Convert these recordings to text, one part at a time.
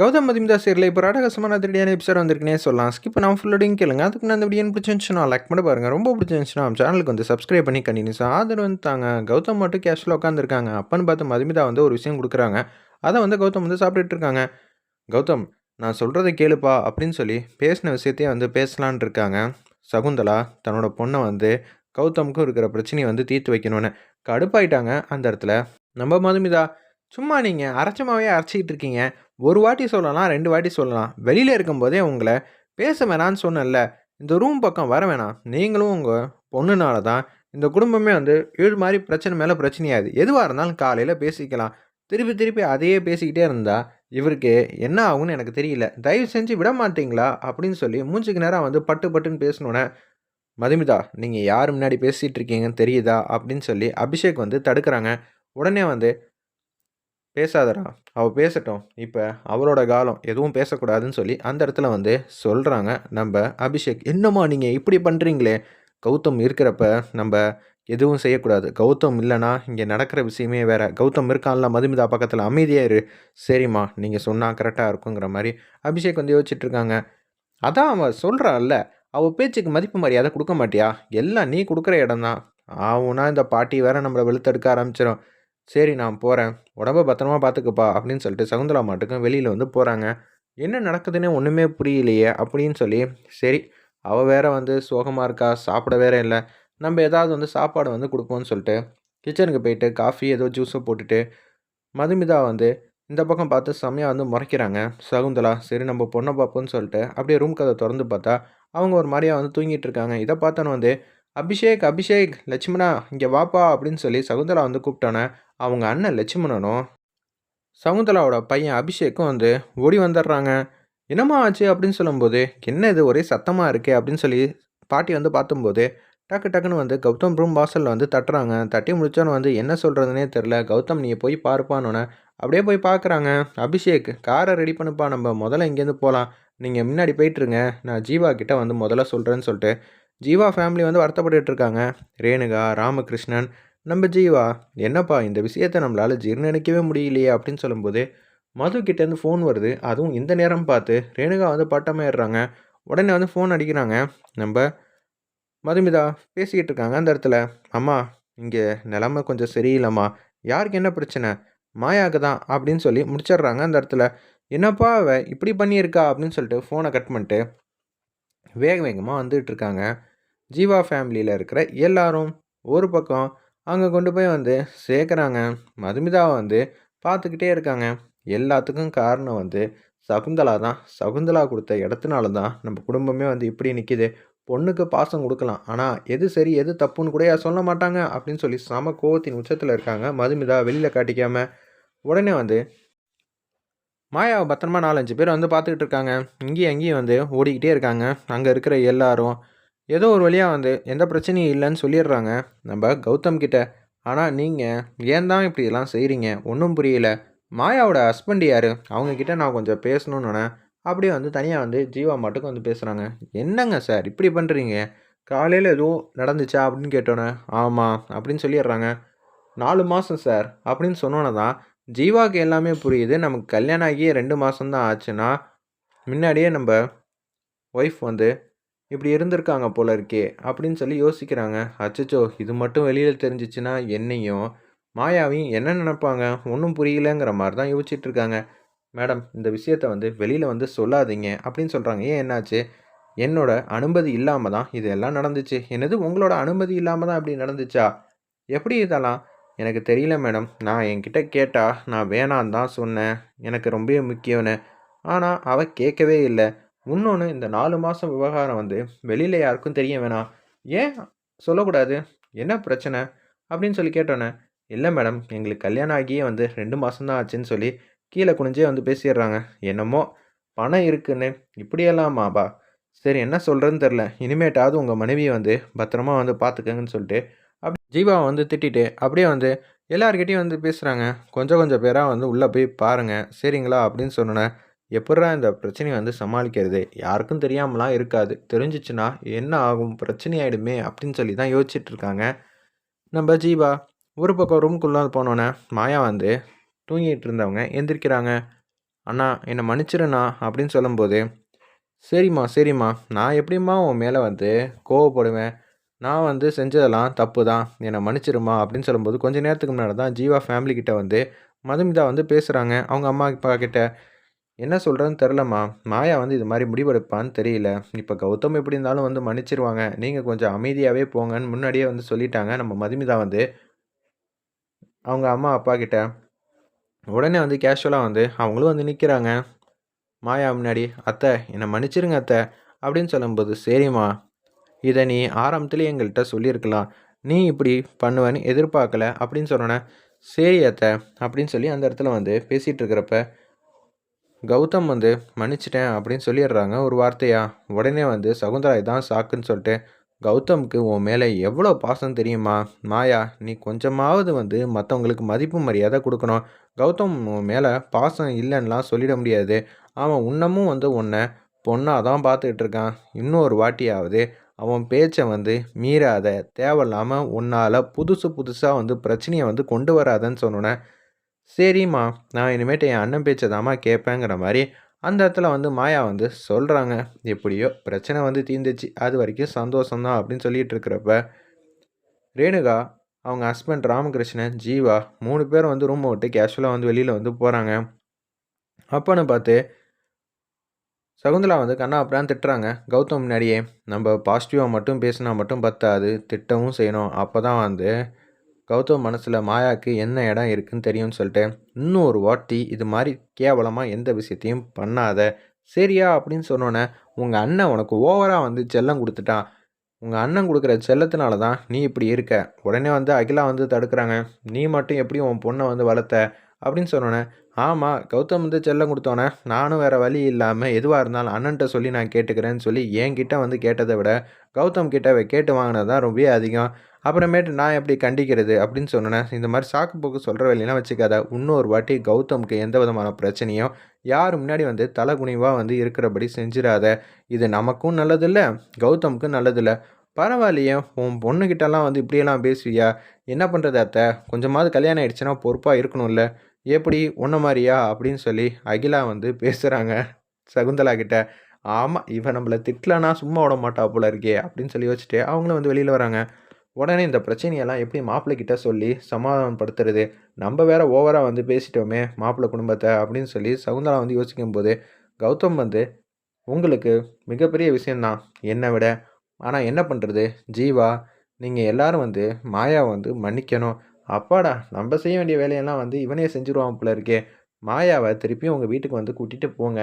கௌதம் மதிமிதா சீரில் இப்போ ராடகசமான திருடியான எபிசோட் வந்திருக்குனே சொல்லலாம். ஸ்கிப் நான் ஃபுல்லோடையும் கேளுங்க. அதுக்கு நான் அந்த வீடியோ பிடிச்சிருந்துச்சுன்னா லைக் பண்ணி பாருங்கள் ரொம்ப பிடிச்சிருந்துச்சுன்னா நம்ம சேனலுக்கு வந்து சப்ஸ்கிரைப் பண்ணி கண்டினியூஸாக ஆதரவு வந்து தாங்க. கௌதம் மட்டும் கேஷில் உட்காந்துருக்காங்க அப்பன்னு பார்த்து மதுமிதா வந்து ஒரு விஷயம் கொடுக்குறாங்க. அதை வந்து கௌதம் வந்து சாப்பிட்டுட்டு இருக்காங்க. கௌதம் நான் சொல்கிறத கேளுப்பா அப்படின்னு சொல்லி பேசின விஷயத்தையே வந்து பேசலான் இருக்காங்க. சகுந்தலா தன்னோட பொண்ணை வந்து கௌதமுக்கும் இருக்கிற பிரச்சனையை வந்து தீர்த்து வைக்கணும்னு கடுப்பாயிட்டாங்க அந்த இடத்துல. நம்ம மதுமிதா சும்மா நீங்கள் அரைச்சமாகவே அரைச்சிக்கிட்டு இருக்கீங்க. ஒரு வாட்டி சொல்லலாம் ரெண்டு வாட்டி சொல்லலாம். வெளியில் இருக்கும்போதே உங்களை பேச வேணான்னு சொன்னேன்ல இந்த ரூம் பக்கம் வர வேணாம். நீங்களும் உங்கள் பொண்ணுனால தான் இந்த குடும்பமே வந்து ஏழு மாதிரி பிரச்சனை மேலே பிரச்சனையாது. எதுவாக இருந்தாலும் காலையில் பேசிக்கலாம். திருப்பி திருப்பி அதையே பேசிக்கிட்டே இருந்தால் இவருக்கு என்ன ஆகும்னு எனக்கு தெரியல. தயவு செஞ்சு விட மாட்டீங்களா? அப்படின்னு சொல்லி மூஞ்சுக்கு நேரம் வந்து பட்டு பட்டுன்னு பேசணுன்னே மதுமிதா நீங்கள் யார் முன்னாடி பேசிகிட்டு இருக்கீங்கன்னு தெரியுதா? அப்படின்னு சொல்லி அபிஷேக் வந்து தடுக்கிறாங்க. உடனே வந்து பேசாதடா. அவள் பேசட்டும். இப்போ அவரோட காலம் எதுவும் பேசக்கூடாதுன்னு சொல்லி அந்த இடத்துல வந்து சொல்கிறாங்க நம்ம அபிஷேக் என்னம்மா நீங்கள் இப்படி பண்ணுறீங்களே கௌதம் இருக்கிறப்ப நம்ம எதுவும் செய்யக்கூடாது. கௌதம் இல்லைனா இங்கே நடக்கிற விஷயமே வேறு. கௌதம் இருக்கான்ல மதுமிதா பக்கத்தில். அமைதியாக இரு. சரிம்மா நீங்கள் சொன்னால் கரெக்டாக இருக்குங்கிற மாதிரி அபிஷேக் வந்து யோசிச்சுட்ருக்காங்க. அதான் அவன் சொல்கிறாள்ல அவள் பேச்சுக்கு மதிப்பு மரியாதை கொடுக்க மாட்டியா? எல்லாம் நீ கொடுக்குற இடம் தான் ஆவுனா இந்த பாட்டி வேற நம்மளை வெளுத்தெடுக்க ஆரம்பிச்சிடும் சரி நான் போகிறேன் உடம்ப பத்திரமா பார்த்துக்கப்பா அப்படின்னு சொல்லிட்டு சகுந்தலா மாட்டுக்கும் வெளியில் வந்து போகிறாங்க என்ன நடக்குதுன்னே ஒன்றுமே புரியலையே அப்படின்னு சொல்லி சரி அவள் வேற வந்து சோகமாக இருக்கா சாப்பிட வேற இல்லை நம்ம ஏதாவது வந்து சாப்பாடு வந்து கொடுப்போம்னு சொல்லிட்டு கிச்சனுக்கு போயிட்டு காஃபி ஏதோ ஜூஸோ போட்டுட்டு மதுமிதா வந்து இந்த பக்கம் பார்த்து செம்மையாக வந்து முறைக்கிறாங்க. சகுந்தலா சரி நம்ம பொண்ணை பார்ப்போம்னு சொல்லிட்டு அப்படியே ரூம் கதை திறந்து பார்த்தா அவங்க ஒரு மாதிரியாக வந்து தூங்கிட்டு இருக்காங்க. இதை பார்த்தோன்னு வந்து அபிஷேக் அபிஷேக் லட்சுமணா இங்கே வாப்பா அப்படின்னு சொல்லி சகுந்தலா வந்து கூப்பிட்டோன்னே அவங்க அண்ணன் லட்சுமணனும் சகுந்தலாவோட பையன் அபிஷேக்கும் வந்து ஓடி வந்துடுறாங்க. என்னம்மா ஆச்சு அப்படின்னு சொல்லும்போது என்ன இது ஒரே சத்தமாக இருக்கே அப்படின்னு சொல்லி பாட்டி வந்து பார்த்தும்போது டக்கு டக்குன்னு வந்து கௌதம் ரூம் வாசலில் வந்து தட்டுறாங்க. தட்டி முடிச்சோன்னு வந்து என்ன சொல்கிறதுனே தெரில கௌதம் நீ போய் பார்ப்பானோன்னே அப்படியே போய் பார்க்குறாங்க. அபிஷேக் காரை ரெடி பண்ணுப்பா. நம்ம முதல்ல இங்கேருந்து போகலாம் நீங்கள் முன்னாடி போயிட்டுருங்க நான் ஜீவா கிட்டே வந்து முதல்ல சொல்கிறேன்னு சொல்லிட்டு ஜீவா ஃபேமிலி வந்து வருத்தப்பட்டுட்டு இருக்காங்க ரேணுகா ராமகிருஷ்ணன் நம்ம ஜீவா என்னப்பா இந்த விஷயத்தை நம்மளால் ஜீர்ணிக்கவே முடியலையே அப்படின்னு சொல்லும்போது மது கிட்டேருந்து ஃபோன் வருது. அதுவும் இந்த நேரம் பார்த்து ரேணுகா வந்து பட்டமாயிடுறாங்க உடனே வந்து ஃபோன் அடிக்கிறாங்க. நம்ம மதுமிதா பேசிக்கிட்டு இருக்காங்க அந்த இடத்துல. அம்மா இங்கே நிலமை கொஞ்சம் சரியில்லைம்மா. யாருக்கு என்ன பிரச்சனை? மாயாக்கு தான் அப்படின்னு சொல்லி முடிச்சிடுறாங்க அந்த இடத்துல. என்னப்பா அவ இப்படி பண்ணியிருக்கா அப்படின்னு சொல்லிட்டு ஃபோனை கட் பண்ணிட்டு வேக வேகமாக வந்துட்டு இருக்காங்க ஜீவா ஃபேமிலியில் இருக்கிற எல்லாரும் ஒரு பக்கம் அங்கே கொண்டு போய் வந்து சேர்க்குறாங்க. மதுமிதாவை வந்து பார்த்துக்கிட்டே இருக்காங்க. எல்லாத்துக்கும் காரணம் வந்து சகுந்தலா தான். சகுந்தலா கொடுத்த இடத்துனால தான் நம்ம குடும்பமே வந்து இப்படி நிற்கிது பொண்ணுக்கு பாசம் கொடுக்கலாம். ஆனால் எது சரி எது தப்புன்னு கூட சொல்ல மாட்டாங்க அப்படின்னு சொல்லி சம கோவத்தின் உச்சத்தில் இருக்காங்க மதுமிதா வெளியில் காட்டிக்காமல் உடனே வந்து மாயாவை பத்திரமா நாலஞ்சு பேர் வந்து பார்த்துக்கிட்டு இருக்காங்க. இங்கேயும் அங்கேயும் வந்து ஓடிக்கிட்டே இருக்காங்க. அங்கே இருக்கிற எல்லாரும் ஏதோ ஒரு வழியாக வந்து எந்த பிரச்சனையும் இல்லைன்னு சொல்லிடுறாங்க. நம்ம கௌதம் கிட்ட ஆனால் நீங்கள் ஏன் தான் இப்படி எல்லாம் செய்கிறீங்க ஒன்றும் புரியல. மாயாவோட ஹஸ்பண்ட் யார்? அவங்கக்கிட்ட நான் கொஞ்சம் பேசணுன்னு அப்படியே வந்து தனியாக வந்து ஜீவா மட்டுக்கு வந்து பேசுகிறாங்க என்னங்க சார் இப்படி பண்ணுறீங்க காலையில் எதுவும் நடந்துச்சா? அப்படின்னு கேட்டோன்னே ஆமாம் அப்படின்னு சொல்லிடுறாங்க. நாலு மாதம் சார் அப்படின்னு சொன்னோன்னே தான் ஜீவாவுக்கு எல்லாமே புரியுது. நமக்கு கல்யாணம் ஆகி ரெண்டு மாதம் தான் ஆச்சுன்னா முன்னாடியே நம்ம ஒய்ஃப் வந்து இப்படி இருந்திருக்காங்க போல இருக்கே அப்படின்னு சொல்லி யோசிக்கிறாங்க. அச்சச்சோ இது மட்டும் வெளியில் தெரிஞ்சிச்சுன்னா என்னையும் மாயாவையும் என்ன நினைப்பாங்க? ஒன்றும் புரியலங்கிற மாதிரி தான் யோசிச்சுட்டு இருக்காங்க. மேடம் இந்த விஷயத்த வந்து வெளியில் வந்து சொல்லாதீங்க அப்படின்னு சொல்கிறாங்க ஏன் என்னாச்சு? என்னோட அனுமதி இல்லாமல் தான் இதெல்லாம் நடந்துச்சு. என்னது? உங்களோட அனுமதி இல்லாமல் தான் அப்படி நடந்துச்சா? எப்படி இதெல்லாம்? எனக்கு தெரியல மேடம். நான் என்கிட்ட கேட்டால் நான் வேணான்னு தான் சொன்னேன். எனக்கு ரொம்ப முக்கியம்னு. ஆனால் அவள் கேட்கவே இல்லை. இன்னொன்று இந்த நாலு மாதம் விவகாரம் வந்து வெளியில் யாருக்கும் தெரிய வேணாம் ஏன் சொல்லக்கூடாது? என்ன பிரச்சனை? அப்படின்னு சொல்லி கேட்டோன்னே இல்லை மேடம் எங்களுக்கு கல்யாணம் ஆகியே வந்து ரெண்டு மாதம்தான் ஆச்சுன்னு சொல்லி கீழே குனிஞ்சே வந்து பேசிடுறாங்க. என்னமோ பணம் இருக்குன்னு இப்படியெல்லாமாப்பா சரி என்ன சொல்கிறதுன்னு தெரில இனிமேட்டாவது உங்கள் மனைவியை வந்து பத்திரமா வந்து பார்த்துக்கங்கன்னு சொல்லிட்டு அப் ஜீவாவை வந்து திட்டிட்டு அப்படியே வந்து எல்லார்கிட்டையும் வந்து பேசுகிறாங்க கொஞ்சம் கொஞ்சம் பேராக வந்து உள்ளே போய் பாருங்கள் சரிங்களா? அப்படின்னு சொன்னேன் எப்படா இந்த பிரச்சனையை வந்து சமாளிக்கிறது? யாருக்கும் தெரியாமலாம் இருக்காது. தெரிஞ்சிச்சுன்னா என்ன ஆகும்? பிரச்சனை ஆகிடுமே அப்படின்னு சொல்லி தான் யோசிச்சுட்டு இருக்காங்க நம்ம ஜீவா ஒரு பக்கம் ரூம்குள்ளே போனோன்னே மாயா வந்து தூங்கிட்டு இருந்தவங்க எந்திரிக்கிறாங்க. அண்ணா என்னை மன்னிச்சிருண்ணா அப்படின்னு சொல்லும்போது சரிம்மா சரிம்மா. நான் எப்படிம்மா உன் மேலே வந்து கோவப்படுவேன்? நான் வந்து செஞ்சதெல்லாம் தப்பு தான் என்னை மன்னிச்சிருமா அப்படின்னு சொல்லும்போது கொஞ்ச நேரத்துக்கு முன்னாடி தான் ஜீவா ஃபேமிலி கிட்ட வந்து மதுமிதா வந்து பேசுகிறாங்க அவங்க அம்மா அப்பா கிட்ட என்ன சொல்கிறதுன்னு தெரிலம்மா மாயா வந்து இது மாதிரி முடிவெடுப்பான்னு தெரியல. இப்போ கௌதம் எப்படி இருந்தாலும் வந்து மன்னிச்சிருவாங்க. நீங்கள் கொஞ்சம் அமைதியாகவே போங்கன்னு முன்னாடியே வந்து சொல்லிட்டாங்க. நம்ம மதுமிதா வந்து. அவங்க அம்மா அப்பா கிட்ட. உடனே வந்து கேஷுவலாக வந்து அவங்களும் வந்து நிற்கிறாங்க மாயா முன்னாடி அத்தை என்னை மன்னிச்சிருங்க அத்தை அப்படின்னு சொல்லும்போது சரிம்மா. இதை நீ ஆரம்பத்துலேயே எங்கள்கிட்ட சொல்லியிருக்கலாம். நீ இப்படி பண்ணுவேன்னு எதிர்பார்க்கல அப்படின்னு சொன்னோன்னே சரி அத்தை அப்படின்னு சொல்லி அந்த இடத்துல வந்து பேசிகிட்டு இருக்கிறப்ப கௌதம் வந்து மன்னிச்சிட்டேன் அப்படின்னு சொல்லிடுறாங்க. ஒரு வார்த்தையா? உடனே வந்து சகுந்தரா இதான் சாக்குன்னு சொல்லிட்டு கௌதமுக்கு உன் மேலே எவ்வளோ பாசம் தெரியுமா? மாயா நீ கொஞ்சமாவது வந்து மற்றவங்களுக்கு மதிப்பு மரியாதை கொடுக்கணும். கௌதம் உன் மேலே பாசம் இல்லைன்னெலாம் சொல்லிட முடியாது. அவன் இன்னமும் வந்து உன்னை பொண்ணாக தான் பார்த்துக்கிட்டு இருக்கான். இன்னொரு வாட்டியாவது அவன் பேச்சை வந்து மீறாத தேவையில்லாமல் உன்னால் புதுசு புதுசாக வந்து பிரச்சனையை வந்து கொண்டு வராதன்னு சொன்னோன்னே சரிம்மா நான் இனிமேட்டு என் அண்ணன் பேச்சை தாம்மா கேட்பேங்கிற மாதிரி அந்த இடத்துல வந்து மாயா வந்து சொல்கிறாங்க எப்படியோ பிரச்சனை வந்து தீர்ந்துச்சு. அது வரைக்கும் சந்தோஷம்தான் அப்படின்னு சொல்லிட்டு இருக்கிறப்ப ரேணுகா அவங்க ஹஸ்பண்ட் ராமகிருஷ்ணன் ஜீவா மூணு பேரும் வந்து ரூமை விட்டு கேஷுவலாக வந்து வெளியில் வந்து போகிறாங்க அப்போன்னு பார்த்து சகுந்தலா வந்து கண்ணா அப்புறம் திட்டுறாங்க. கௌதம் முன்னாடியே நம்ம பாசிட்டிவாக மட்டும் பேசினா மட்டும் பத்தாது திட்டவும் செய்யணும். அப்போ தான் வந்து கௌதம் மனசில் மாயாவுக்கு என்ன இடம் இருக்குன்னு தெரியும்னு சொல்லிட்டு இன்னும் ஒரு வாட்டி இது மாதிரி கேவலமாக எந்த விஷயத்தையும் பண்ணாத. சரியா? அப்படின்னு சொன்னோன்னே உங்கள் அண்ணன் உனக்கு ஓவராக வந்து செல்லம் கொடுத்துட்டான். உங்கள் அண்ணன் கொடுக்குற செல்லத்தினால தான் நீ இப்படி இருக்க. உடனே வந்து அகிலா வந்து தடுக்கிறாங்க. நீ மட்டும் எப்படி உன் பொண்ணை வந்து வளர்த்த? அப்படின்னு சொன்னோன்னே ஆமாம் கௌதம் வந்து செல்லம் கொடுத்தோன்னே நானும் வேறு வழி இல்லாமல் எதுவாக இருந்தாலும் அண்ணன்ட்ட சொல்லி நான் கேட்டுக்கிறேன்னு சொல்லி என்கிட்ட வந்து கேட்டதை விட கௌதம் கிட்ட கேட்டு வாங்கினது தான் ரொம்ப அதிகம். அப்புறமேட்டு நான் எப்படி கண்டிக்கிறது? அப்படின்னு சொன்னேன் இந்த மாதிரி சாக்கு போக்கு சொல்கிற வேலையெல்லாம் வச்சுக்காத. இன்னொரு வாட்டி கௌதமுக்கு எந்த விதமான பிரச்சனையும் யார் முன்னாடி வந்து தலை குனிவாக வந்து இருக்கிறபடி செஞ்சிடாத. இது நமக்கும் நல்லதில்லை கௌதமுக்கும் நல்லதில்லை. பரவாயில்லையே உன் பொண்ணுக்கிட்டலாம் வந்து இப்படியெல்லாம் பேசுவியா? என்ன பண்ணுறது அத்தை? கொஞ்சமாவது கல்யாணம் ஆகிடுச்சுன்னா பொறுப்பாக இருக்கணும்ல. எப்படி உன்ன மாதிரியா? அப்படின்னு சொல்லி அகிலா வந்து பேசுகிறாங்க சகுந்தலா கிட்ட ஆமாம் இவன் நம்மளை திட்டலனா சும்மா விட மாட்டா போல இருக்கே அப்படின்னு சொல்லி வச்சுட்டு அவங்களும் வந்து வெளியில் வராங்க. உடனே இந்த பிரச்சனையெல்லாம் எப்படி மாப்பிள்ளை கிட்ட சொல்லி சமாதானப்படுத்துறது? நம்ம வேற ஓவராக வந்து பேசிட்டோமே மாப்பிள்ளை குடும்பத்தை அப்படின்னு சொல்லி சகுந்தலா வந்து யோசிக்கும் போது கௌதம் வந்து உங்களுக்கு மிகப்பெரிய விஷயந்தான் என்னை விட. ஆனால் என்ன பண்ணுறது ஜீவா நீங்கள் எல்லாரும் வந்து மாயாவை வந்து மன்னிக்கணும். அப்பாடா நம்ம செய்ய வேண்டிய வேலையெல்லாம் வந்து இவனே செஞ்சுருவான் போல இருக்கே. மாயாவை திருப்பியும் உங்கள் வீட்டுக்கு வந்து கூட்டிகிட்டு போங்க.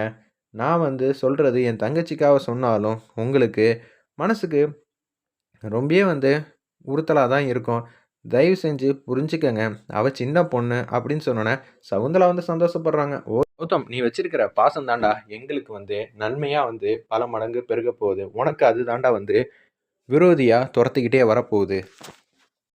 நான் வந்து சொல்கிறது என் தங்கச்சிக்காக சொன்னாலும் உங்களுக்கு மனசுக்கு ரொம்பவே வந்து உறுத்தலாக தான் இருக்கும். தயவு செஞ்சு புரிஞ்சுக்கங்க. அவள் சின்ன பொண்ணு அப்படின்னு சொன்னோன்னே சகுந்தலா வந்து சந்தோஷப்படுறாங்க. ஓ கௌதம் நீ வச்சிருக்கிற பாசம் தாண்டா எங்களுக்கு வந்து நன்மையாக வந்து பல மடங்கு பெருக போகுது. உனக்கு அது தாண்டா வந்து விரோதியாக துரத்திக்கிட்டே வரப்போகுது.